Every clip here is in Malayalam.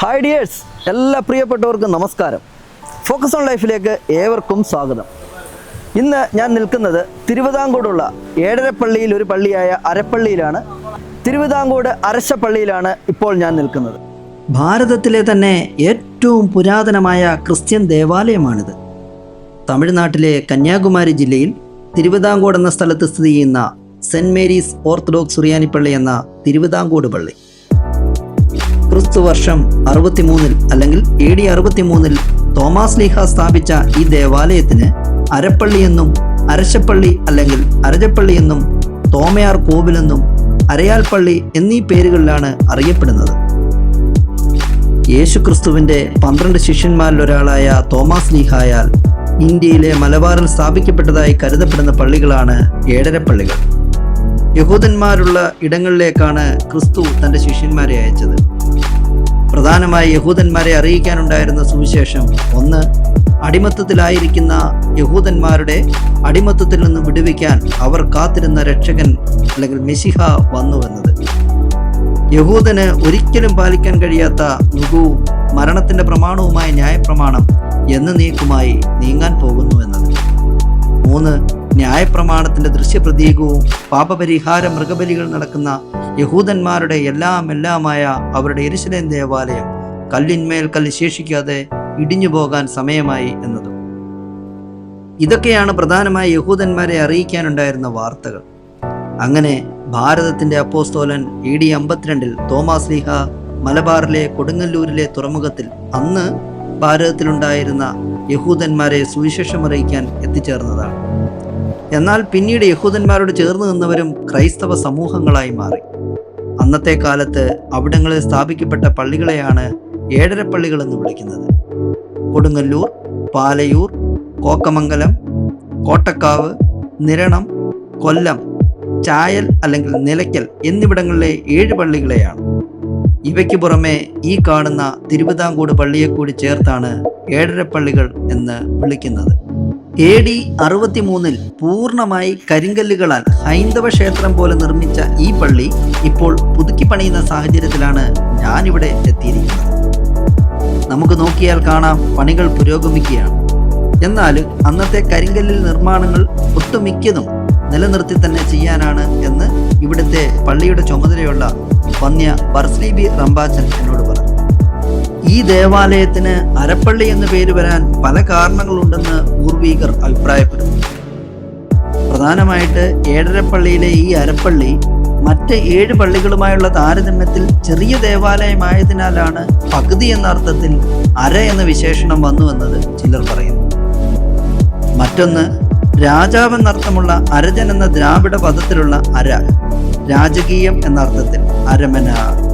ഹായ് ഡിയേഴ്സ് എല്ലാ പ്രിയപ്പെട്ടവർക്കും നമസ്കാരം. ഫോക്കസ് ഓൺ ലൈഫിലേക്ക് ഏവർക്കും സ്വാഗതം. ഇന്ന് ഞാൻ നിൽക്കുന്നത് തിരുവിതാംകൂടുള്ള ഏഴരപ്പള്ളിയിൽ ഒരു പള്ളിയായ അരപ്പള്ളിയിലാണ്. തിരുവിതാംകൂട് അരശപ്പള്ളിയിലാണ് ഇപ്പോൾ ഞാൻ നിൽക്കുന്നത്. ഭാരതത്തിലെ തന്നെ ഏറ്റവും പുരാതനമായ ക്രിസ്ത്യൻ ദേവാലയമാണിത്. തമിഴ്നാട്ടിലെ കന്യാകുമാരി ജില്ലയിൽ തിരുവിതാംകൂട് എന്ന സ്ഥലത്ത് സ്ഥിതി ചെയ്യുന്ന സെന്റ് മേരീസ് ഓർത്തഡോക്സ് സുറിയാനിപ്പള്ളി എന്ന തിരുവിതാംകൂട് പള്ളി. ക്രിസ്തു വർഷം അറുപത്തിമൂന്നിൽ അല്ലെങ്കിൽ എ ഡി അറുപത്തിമൂന്നിൽ തോമാസ് ലീഹ സ്ഥാപിച്ച ഈ ദേവാലയത്തിന് അരപ്പള്ളി എന്നും അരശപ്പള്ളി അല്ലെങ്കിൽ അരജപ്പള്ളി എന്നും തോമയാർ കോവിലെന്നും അരയാൽപ്പള്ളി എന്നീ പേരുകളിലാണ് അറിയപ്പെടുന്നത്. യേശുക്രിസ്തുവിന്റെ പന്ത്രണ്ട് ശിഷ്യന്മാരിൽ ഒരാളായ തോമാസ് ലീഹായാൽ ഇന്ത്യയിലെ മലബാറിൽ സ്ഥാപിക്കപ്പെട്ടതായി കരുതപ്പെടുന്ന പള്ളികളാണ് ഏഴരപ്പള്ളികൾ യഹൂദന്മാരുള്ള ഇടങ്ങളിലേക്കാണ് ക്രിസ്തു തന്റെ ശിഷ്യന്മാരെ അയച്ചത്. പ്രധാനമായി യഹൂദന്മാരെ അറിയിക്കാനുണ്ടായിരുന്ന സുവിശേഷം ഒന്ന് അടിമത്തത്തിലായിരിക്കുന്ന യഹൂദന്മാരുടെ അടിമത്തത്തിൽ നിന്ന് വിടുവിക്കാൻ അവർ കാത്തിരുന്ന രക്ഷകൻ അല്ലെങ്കിൽ മെസ്സിഹ വന്നുവെന്നത് യഹൂദന് ഒരിക്കലും പാലിക്കാൻ കഴിയാത്ത മുഖവും മരണത്തിന്റെ പ്രമാണവുമായ ന്യായപ്രമാണം എന്നേക്കുമായി നീങ്ങാൻ മൂന്ന് ന്യായപ്രമാണത്തിന്റെ ദൃശ്യപ്രതീകവും പാപപരിഹാര മൃഗബലികൾ നടക്കുന്ന യഹൂദന്മാരുടെ എല്ലാം എല്ലാമായ അവരുടെ എരിശിലേം ദേവാലയം കല്ലിന്മേൽ കല്ല് ശേഷിക്കാതെ ഇടിഞ്ഞു പോകാൻ സമയമായി എന്നതും. ഇതൊക്കെയാണ് പ്രധാനമായി യഹൂദന്മാരെ അറിയിക്കാനുണ്ടായിരുന്ന വാർത്തകൾ. അങ്ങനെ ഭാരതത്തിന്റെ അപ്പോസ്തോലൻ എ ഡി അമ്പത്തിരണ്ടിൽ തോമാസ് ലീഹ മലബാറിലെ കൊടുങ്ങല്ലൂരിലെ തുറമുഖത്തിൽ അന്ന് ഭാരതത്തിലുണ്ടായിരുന്ന യഹൂദന്മാരെ സുവിശേഷം അറിയിക്കാൻ എത്തിച്ചേർന്നതാണ്. എന്നാൽ പിന്നീട് യഹൂദന്മാരോട് ചേർന്ന് നിന്നവരും ക്രൈസ്തവ സമൂഹങ്ങളായി മാറി. അന്നത്തെ കാലത്ത് അവിടങ്ങളിൽ സ്ഥാപിക്കപ്പെട്ട പള്ളികളെയാണ് ഏഴര പള്ളികൾ എന്ന് വിളിക്കുന്നത്. കൊടുങ്ങല്ലൂർ പാലയൂർ കോക്കമംഗലം കോട്ടക്കാവ് നിരണം കൊല്ലം ചായൽ അല്ലെങ്കിൽ നിലയ്ക്കൽ എന്നിവിടങ്ങളിലെ ഏഴ് പള്ളികളെയാണ്. ഇവയ്ക്ക് പുറമെ ഈ കാണുന്ന തിരുവിതാംകൂട് പള്ളിയെ കൂടി ചേർത്താണ് ഏഴര പള്ളികൾ എന്ന് വിളിക്കുന്നത്. എ ഡി അറുപത്തിമൂന്നിൽ പൂർണമായി കരിങ്കല്ലുകളാൽ ഹൈന്ദവ ക്ഷേത്രം പോലെ നിർമ്മിച്ച ഈ പള്ളി ഇപ്പോൾ പുതുക്കി പണിയുന്ന സാഹചര്യത്തിലാണ് ഞാനിവിടെ എത്തിയിരിക്കുന്നത്. നമുക്ക് നോക്കിയാൽ കാണാം പണികൾ പുരോഗമിക്കുകയാണ്. എന്നാൽ അന്നത്തെ കരിങ്കല്ലിൽ നിർമ്മാണങ്ങൾ ഒട്ടുമിക്കതും നിലനിർത്തി തന്നെ ചെയ്യാനാണ് എന്ന് ഇവിടുത്തെ പള്ളിയുടെ ചുമതലയുള്ള പന്യ ബർസ്ലീബി റംബാച്ചൻ എന്നോട് ഈ ദേവാലയത്തിന് അരപ്പള്ളി എന്ന് പേര് വരാൻ പല കാരണങ്ങളുണ്ടെന്ന് പൂർവീകർ അഭിപ്രായപ്പെടുന്നു പ്രധാനമായിട്ട് ഏഴരപ്പള്ളിയിലെ ഈ അരപ്പള്ളി മറ്റ് ഏഴ് പള്ളികളുമായുള്ള താരതമ്യത്തിൽ ചെറിയ ദേവാലയമായതിനാലാണ് പകുതി എന്ന അർത്ഥത്തിൽ അര എന്ന വിശേഷണം വന്നുവെന്നത് ചിലർ പറയുന്നു. മറ്റൊന്ന് രാജാവെന്നർത്ഥമുള്ള അരജൻ എന്ന ദ്രാവിഡ പദത്തിലുള്ള അര രാജകീയം എന്ന അർത്ഥത്തിൽ അരമന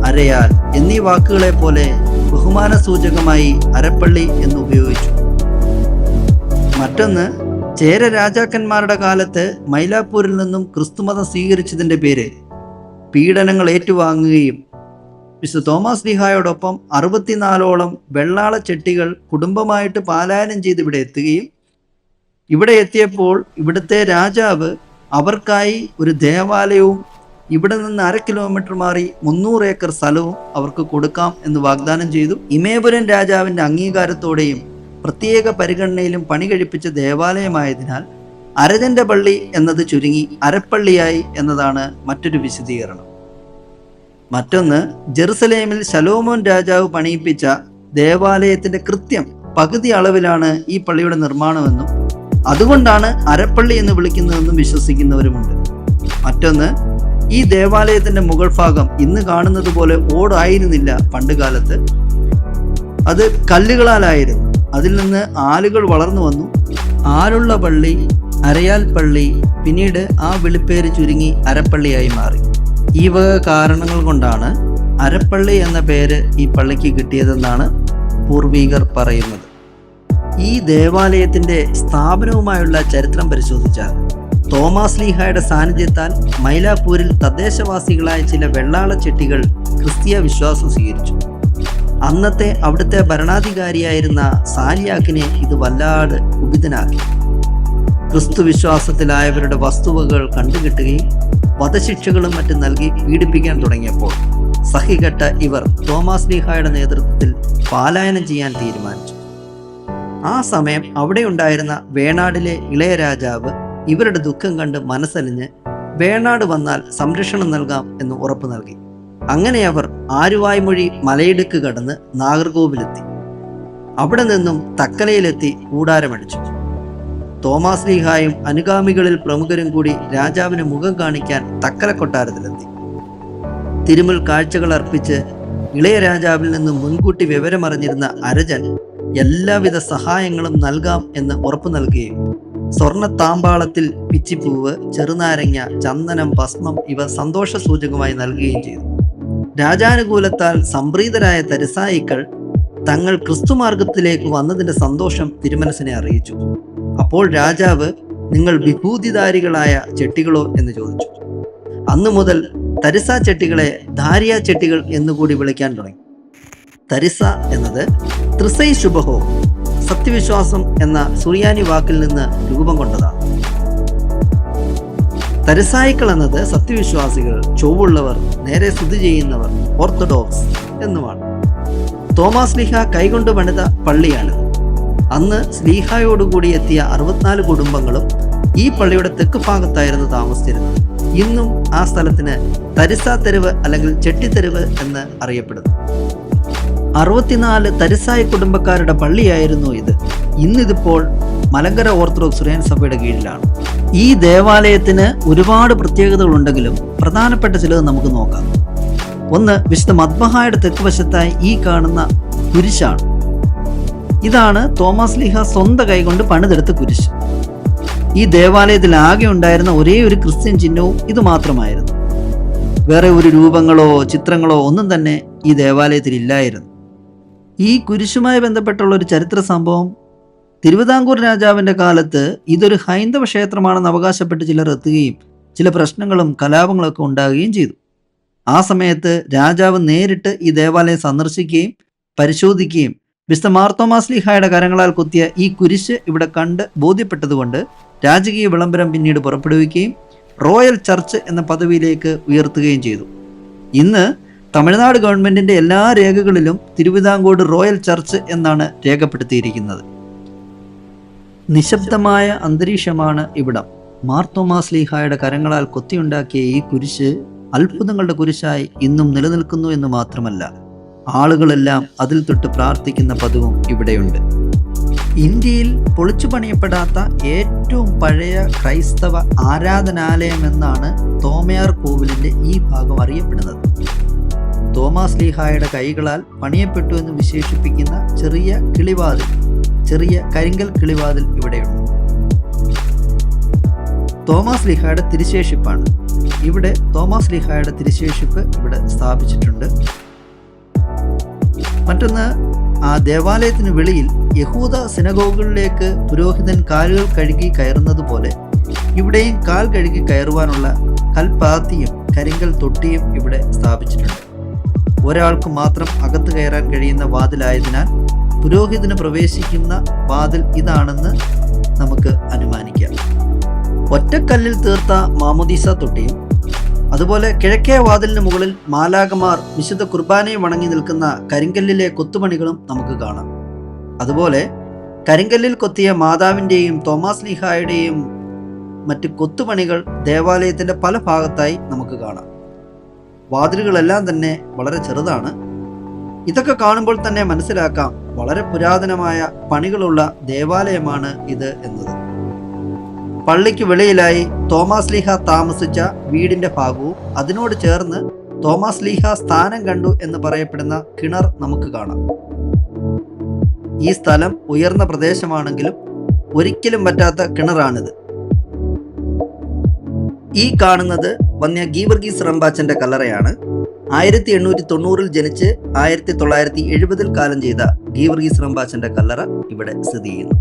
അരയാൽ എന്നീ വാക്കുകളെ പോലെ ബഹുമാന സൂചകമായി അരപ്പള്ളി എന്ന് ഉപയോഗിച്ചു മറ്റൊന്ന് ചേര രാജാക്കന്മാരുടെ കാലത്ത് മൈലാപ്പൂരിൽ നിന്നും ക്രിസ്തുമതം സ്വീകരിച്ചതിന്റെ പേര് പീഡനങ്ങൾ ഏറ്റുവാങ്ങുകയും വിശുദ്ധ തോമസ് ലിഹായോടൊപ്പം അറുപത്തിനാലോളം വെള്ളാള ചെട്ടികൾ കുടുംബമായിട്ട് പാലായനം ചെയ്ത് ഇവിടെ എത്തുകയും ഇവിടെ എത്തിയപ്പോൾ ഇവിടുത്തെ രാജാവ് അവർക്കായി ഒരു ദേവാലയവും ഇവിടെ നിന്ന് അര കിലോമീറ്റർ മാറി മുന്നൂറ് ഏക്കർ സ്ഥലവും അവർക്ക് കൊടുക്കാം എന്ന് വാഗ്ദാനം ചെയ്തു. ഇമേപുരം രാജാവിന്റെ അംഗീകാരത്തോടെയും പ്രത്യേക പരിഗണനയിലും പണി കഴിപ്പിച്ച ദേവാലയമായതിനാൽ അരജന്റെ പള്ളി എന്നത് ചുരുങ്ങി അരപ്പള്ളിയായി എന്നതാണ് മറ്റൊരു വിശദീകരണം. മറ്റൊന്ന് ജെറുസലേമിൽ ശലോമോൻ രാജാവ് പണിയിപ്പിച്ച ദേവാലയത്തിന്റെ കൃത്യം പകുതി അളവിലാണ് ഈ പള്ളിയുടെ നിർമ്മാണമെന്നും അതുകൊണ്ടാണ് അരപ്പള്ളി എന്ന് വിളിക്കുന്നതെന്നും വിശ്വസിക്കുന്നവരുമുണ്ട്. മറ്റൊന്ന് ഈ ദേവാലയത്തിന്റെ മുകൾ ഭാഗം ഇന്ന് കാണുന്നത് പോലെ ഓടായിരുന്നില്ല പണ്ട് കാലത്ത്. അത് കല്ലുകളാലായിരുന്നു. അതിൽ നിന്ന് ആലുകൾ വളർന്നു വന്നു. ആലുള്ള പള്ളി അരയാൽ പള്ളി പിന്നീട് ആ വിളിപ്പേര് ചുരുങ്ങി അരപ്പള്ളിയായി മാറി. ഈ വക കാരണങ്ങൾ കൊണ്ടാണ് അരപ്പള്ളി എന്ന പേര് ഈ പള്ളിക്ക് കിട്ടിയതെന്നാണ് പൂർവീകർ പറയുന്നത്. ഈ ദേവാലയത്തിന്റെ സ്ഥാപനവുമായുള്ള ചരിത്രം പരിശോധിച്ചാൽ തോമാസ് ലീഹായുടെ സാന്നിധ്യത്താൽ മൈലാപ്പൂരിൽ തദ്ദേശവാസികളായ ചില വെള്ളാള ചെട്ടികൾ ക്രിസ്തീയ വിശ്വാസം സ്വീകരിച്ചു. അന്നത്തെ അവിടുത്തെ ഭരണാധികാരിയായിരുന്ന സാലിയാക്കിനെ ഇത് വല്ലാതെ കുപിതനാക്കി. ക്രിസ്തു വിശ്വാസത്തിലായവരുടെ വസ്തുവകൾ കണ്ടുകിട്ടുകയും വധശിക്ഷകളും മറ്റും നൽകി പീഡിപ്പിക്കാൻ തുടങ്ങിയപ്പോൾ സഹികെട്ട ഇവർ തോമാസ് ലീഹായുടെ നേതൃത്വത്തിൽ പാലായനം ചെയ്യാൻ തീരുമാനിച്ചു. ആ സമയം അവിടെ ഉണ്ടായിരുന്ന വേണാടിലെ ഇളയ രാജാവ് ഇവരുടെ ദുഃഖം കണ്ട് മനസ്സലിഞ്ഞ് വേണാട് വന്നാൽ സംരക്ഷണം നൽകാം എന്ന് ഉറപ്പു നൽകി. അങ്ങനെ അവർ ആരുവായ്മൊഴി മലയിടുക്ക് കടന്ന് നാഗർകോവിലെത്തി. അവിടെ നിന്നും തക്കലയിലെത്തി കൂടാരമടിച്ചു. തോമാസ് ലീഹായും അനുഗാമികളിൽ പ്രമുഖരും കൂടി രാജാവിന് മുഖം കാണിക്കാൻ തക്കല കൊട്ടാരത്തിലെത്തി തിരുമുൽ കാഴ്ചകൾ അർപ്പിച്ച് ഇളയ രാജാവിൽ നിന്നും മുൻകൂട്ടി വിവരമറിഞ്ഞിരുന്ന അരജൻ എല്ലാവിധ സഹായങ്ങളും നൽകാം എന്ന് ഉറപ്പു നൽകുകയും സ്വർണ താമ്പാളത്തിൽ പിച്ചിപ്പൂവ് ചെറുനാരങ്ങ ചന്ദനം ഭസ്മം ഇവ സന്തോഷ സൂചകമായി നൽകുകയും ചെയ്തു. രാജാനുകൂലത്താൽ സംപ്രീതരായ തരിസായിക്കൾ തങ്ങൾ ക്രിസ്തുമാർഗത്തിലേക്ക് വന്നതിന്റെ സന്തോഷം തിരുമനസിനെ അറിയിച്ചു. അപ്പോൾ രാജാവ് നിങ്ങൾ വിഭൂതിധാരികളായ ചെട്ടികളോ? എന്ന് ചോദിച്ചു. അന്നു മുതൽ തരിസ ചെട്ടികളെ ധാരിയ ചെട്ടികൾ എന്നുകൂടി വിളിക്കാൻ തുടങ്ങി. തരിസ എന്നത് ത്രിസൈ ശുഭഹോ സത്യവിശ്വാസം എന്ന സുറിയാനി വാക്കിൽ നിന്ന് രൂപം കൊണ്ടതാണ്. തരസായിക്കൾ എന്നത് സത്യവിശ്വാസികൾ ചൊവ്വുള്ളവർ നേരെ സ്തുതി ചെയ്യുന്നവർ ഓർത്തഡോക്സ് എന്നുമാണ്. തോമാസ് ലിഹ കൈകൊണ്ട് പണിത പള്ളിയാണിത്. അന്ന് സ്ലീഹായോടുകൂടി എത്തിയ അറുപത്തിനാല് കുടുംബങ്ങളും ഈ പള്ളിയുടെ തെക്ക് ഭാഗത്തായിരുന്നു താമസിച്ചിരുന്നത്. ഇന്നും ആ സ്ഥലത്തിന് തരിസ തെരുവ് അല്ലെങ്കിൽ ചെട്ടിത്തെരുവ് എന്ന് അറിയപ്പെടുന്നു. അറുപത്തിനാല് തരിസായ കുടുംബക്കാരുടെ പള്ളിയായിരുന്നു ഇത്. ഇന്നിതിപ്പോൾ മലങ്കര ഓർത്തഡോക്സ് സുറിയാൻ സഭയുടെ കീഴിലാണ്. ഈ ദേവാലയത്തിന് ഒരുപാട് പ്രത്യേകതകളുണ്ടെങ്കിലും പ്രധാനപ്പെട്ട ചിലത് നമുക്ക് നോക്കാം. ഒന്ന് വിശുദ്ധ മദ്മഹായുടെ തെക്കുവശത്തായി ഈ കാണുന്ന കുരിശാണ്. ഇതാണ് തോമസ് ലിഹ സ്വന്തം കൈകൊണ്ട് പണിതെടുത്ത കുരിശ്. ഈ ദേവാലയത്തിൽ ആകെ ഉണ്ടായിരുന്ന ഒരേ ഒരു ക്രിസ്ത്യൻ ചിഹ്നവും ഇത് മാത്രമായിരുന്നു. വേറെ ഒരു രൂപങ്ങളോ ചിത്രങ്ങളോ ഒന്നും തന്നെ ഈ ദേവാലയത്തിൽ ഇല്ലായിരുന്നു. ഈ കുരിശുമായി ബന്ധപ്പെട്ടുള്ള ഒരു ചരിത്ര സംഭവം തിരുവിതാംകൂർ രാജാവിന്റെ കാലത്ത് ഇതൊരു ഹൈന്ദവ ക്ഷേത്രമാണെന്ന് അവകാശപ്പെട്ട് ചിലർ എത്തുകയും ചില പ്രശ്നങ്ങളും കലാപങ്ങളൊക്കെ ഉണ്ടാകുകയും ചെയ്തു. ആ സമയത്ത് രാജാവ് നേരിട്ട് ഈ ദേവാലയം സന്ദർശിക്കുകയും പരിശോധിക്കുകയും വിശുദ്ധ മാർത്തോമാസ്ലിഹായുടെ കരങ്ങളാൽ കുത്തിയ ഈ കുരിശ് ഇവിടെ കണ്ട് ബോധ്യപ്പെട്ടതുകൊണ്ട് രാജകീയ വിളംബരം പിന്നീട് പുറപ്പെടുവിക്കുകയും റോയൽ ചർച്ച് എന്ന പദവിയിലേക്ക് ഉയർത്തുകയും ചെയ്തു. ഇന്ന് തമിഴ്നാട് ഗവൺമെന്റിന്റെ എല്ലാ രേഖകളിലും തിരുവിതാംകൂട് റോയൽ ചർച്ച് എന്നാണ് രേഖപ്പെടുത്തിയിരിക്കുന്നത്. നിശബ്ദമായ അന്തരീക്ഷമാണ് ഇവിടം. മാർത്തോമാസ് ലീഹായുടെ കരങ്ങളാൽ കൊത്തിയുണ്ടാക്കിയ ഈ കുരിശ് അത്ഭുതങ്ങളുടെ കുരിശായി ഇന്നും നിലനിൽക്കുന്നു എന്ന് മാത്രമല്ല ആളുകളെല്ലാം അതിൽ തൊട്ട് പ്രാർത്ഥിക്കുന്ന പതിവും ഇവിടെയുണ്ട്. ഇന്ത്യയിൽ പൊളിച്ചു പണിയപ്പെടാത്ത ഏറ്റവും പഴയ ക്രൈസ്തവ ആരാധനാലയം എന്നാണ് തോമയാർ കോവിലിന്റെ ഈ ഭാഗം അറിയപ്പെടുന്നത്. തോമാസ് ലീഹായുടെ കൈകളാൽ പണിയപ്പെട്ടു എന്ന് വിശേഷിപ്പിക്കുന്ന ചെറിയ കിളിവാതിൽ ചെറിയ കരിങ്കൽ കിളിവാതിൽ ഇവിടെയുണ്ട്. തോമാസ് ലിഹായുടെ തിരുശേഷിപ്പാണ്. ഇവിടെ തോമാസ് ലിഹായുടെ തിരുശേഷിപ്പ് ഇവിടെ സ്ഥാപിച്ചിട്ടുണ്ട്. മറ്റൊന്ന് ആ ദേവാലയത്തിന് വെളിയിൽ യഹൂദ സിനഗോഗുകളിലേക്ക് പുരോഹിതൻ കാലുകൾ കഴുകി കയറുന്നത് പോലെ ഇവിടെയും കാൽ കഴുകി കയറുവാനുള്ള കൽപ്പാത്തിയും കരിങ്കൽ തൊട്ടിയും ഇവിടെ സ്ഥാപിച്ചിട്ടുണ്ട്. ഒരാൾക്ക് മാത്രം അകത്ത് കയറാൻ കഴിയുന്ന വാതിലായതിനാൽ പുരോഹിതന് പ്രവേശിക്കുന്ന വാതിൽ ഇതാണെന്ന് നമുക്ക് അനുമാനിക്കാം. ഒറ്റക്കല്ലിൽ തീർത്ത മാമുദീസ തൊട്ടിയും അതുപോലെ കിഴക്കേ വാതിലിന് മുകളിൽ മാലാകമാർ വിശുദ്ധ കുർബാനയും വണങ്ങി നിൽക്കുന്ന കരിങ്കല്ലിലെ കൊത്തുപണികളും നമുക്ക് കാണാം. അതുപോലെ കരിങ്കല്ലിൽ കൊത്തിയ മാതാവിന്റെയും തോമസ് ലിഹായുടെയും മറ്റ് കൊത്തുപണികൾ ദേവാലയത്തിന്റെ പല ഭാഗത്തായി നമുക്ക് കാണാം. വാതിലുകളെല്ലാം തന്നെ വളരെ ചെറുതാണ്. ഇതൊക്കെ കാണുമ്പോൾ തന്നെ മനസ്സിലാക്കാം വളരെ പുരാതനമായ പണികളുള്ള ദേവാലയമാണ് ഇത് എന്നത്. പള്ളിക്ക് വെളിയിലായി തോമസ് ലീഹ താമസിച്ച വീടിന്റെ ഭാഗവും അതിനോട് ചേർന്ന് തോമസ് ലീഹ സ്ഥാനം കണ്ടു എന്ന് പറയപ്പെടുന്ന കിണർ നമുക്ക് കാണാം. ഈ സ്ഥലം ഉയർന്ന പ്രദേശമാണെങ്കിലും ഒരിക്കലും പറ്റാത്ത കിണറാണിത്. ഈ കാണുന്നത് വന്യ ഗീവർഗീസ് റംബാച്ചന്റെ കല്ലറയാണ് ആയിരത്തി എണ്ണൂറ്റി തൊണ്ണൂറിൽ ജനിച്ച് ആയിരത്തി തൊള്ളായിരത്തി എഴുപതിൽ കാലം ചെയ്ത ഗീവർഗീസ് റംബാച്ചന്റെ കല്ലറ ഇവിടെ സ്ഥിതി ചെയ്യുന്നു.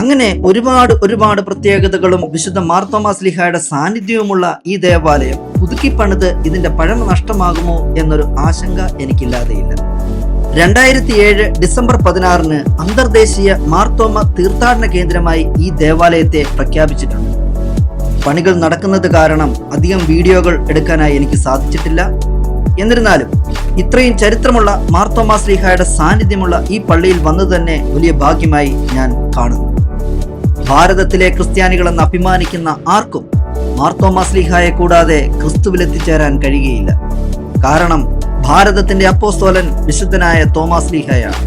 അങ്ങനെ ഒരുപാട് ഒരുപാട് പ്രത്യേകതകളും വിശുദ്ധ മാർത്തോമാസ്ലിഹായുടെ സാന്നിധ്യവുമുള്ള ഈ ദേവാലയം പുതുക്കിപ്പണിത് ഇതിന്റെ പഴമ നഷ്ടമാകുമോ എന്നൊരു ആശങ്ക എനിക്കില്ലാതെയില്ല. രണ്ടായിരത്തി ഏഴ് ഡിസംബർ പതിനാറിന് അന്തർദേശീയ മാർത്തോമ തീർത്ഥാടന കേന്ദ്രമായി ഈ ദേവാലയത്തെ പ്രഖ്യാപിച്ചിട്ടുണ്ട്. പണികൾ നടക്കുന്നത് കാരണം അധികം വീഡിയോകൾ എടുക്കാനായി എനിക്ക് സാധിച്ചിട്ടില്ല. എന്നിരുന്നാലും ഇത്രയും ചരിത്രമുള്ള മാർത്തോമാ ശ്രീഹായുടെ സാന്നിധ്യമുള്ള ഈ പള്ളിയിൽ വന്നു തന്നെ വലിയ ഭാഗ്യമായി ഞാൻ കാണുന്നു. ഭാരതത്തിലെ ക്രിസ്ത്യാനികളെന്ന് അഭിമാനിക്കുന്ന ആർക്കും മാർത്തോമാ ശ്രീഹായെ കൂടാതെ ക്രിസ്തുവിലെത്തിച്ചേരാൻ കഴിയുകയില്ല. കാരണം ഭാരതത്തിന്റെ അപ്പോസ്തോലൻ വിശുദ്ധനായ തോമാസ് ലീഹയാണ്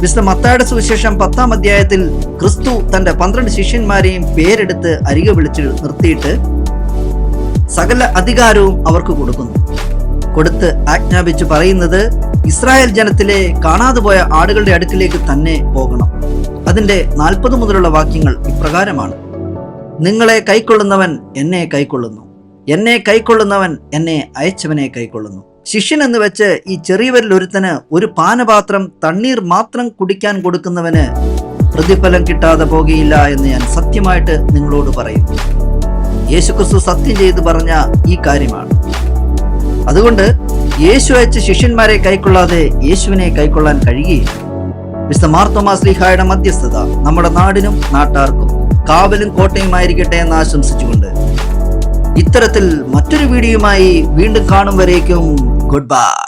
വിശുദ്ധ മത്തായുടെ സുവിശേഷം പത്താം അധ്യായത്തിൽ ക്രിസ്തു തന്റെ പന്ത്രണ്ട് ശിഷ്യന്മാരെയും പേരെടുത്ത് അരികെ വിളിച്ച് നിർത്തിയിട്ട് സകല അധികാരവും അവർക്ക് കൊടുക്കുന്നു. കൊടുത്ത് ആജ്ഞാപിച്ച് പറയുന്നത് ഇസ്രായേൽ ജനത്തിലെ കാണാതെ പോയ ആടുകളുടെ അടുക്കിലേക്ക് തന്നെ പോകണം. അതിന്റെ നാൽപ്പത് മുതലുള്ള വാക്യങ്ങൾ ഇപ്രകാരമാണ്. നിങ്ങളെ കൈക്കൊള്ളുന്നവൻ എന്നെ കൈക്കൊള്ളുന്നു. എന്നെ കൈക്കൊള്ളുന്നവൻ എന്നെ അയച്ചവനെ കൈക്കൊള്ളുന്നു. ശിഷ്യൻ എന്ന് വെച്ച് ഈ ചെറിയവരിൽ ഒരുത്തന് ഒരു പാനപാത്രം തണ്ണീർ മാത്രം കുടിക്കാൻ കൊടുക്കുന്നവന് പ്രതിഫലം കിട്ടാതെ പോകുകയില്ല എന്ന് ഞാൻ സത്യമായിട്ട് നിങ്ങളോട് പറയുന്നു യേശുക്രിസ്തു സത്യം ചെയ്ത് പറഞ്ഞ ഈ കാര്യമാണ്. അതുകൊണ്ട് യേശു അയച്ച ശിഷ്യന്മാരെ കൈക്കൊള്ളാതെ യേശുവിനെ കൈക്കൊള്ളാൻ കഴിയുകയില്ല. മിസ്റ്റർ മാർത്തോമാ ശ്രീഹായുടെ മധ്യസ്ഥത നമ്മുടെ നാടിനും നാട്ടാർക്കും കാവലും കോട്ടയുമായിരിക്കട്ടെ എന്ന് ആശംസിച്ചുകൊണ്ട് ഇത്തരത്തിൽ മറ്റൊരു വീഡിയോയുമായി വീണ്ടും കാണും വരേക്കും goodbye.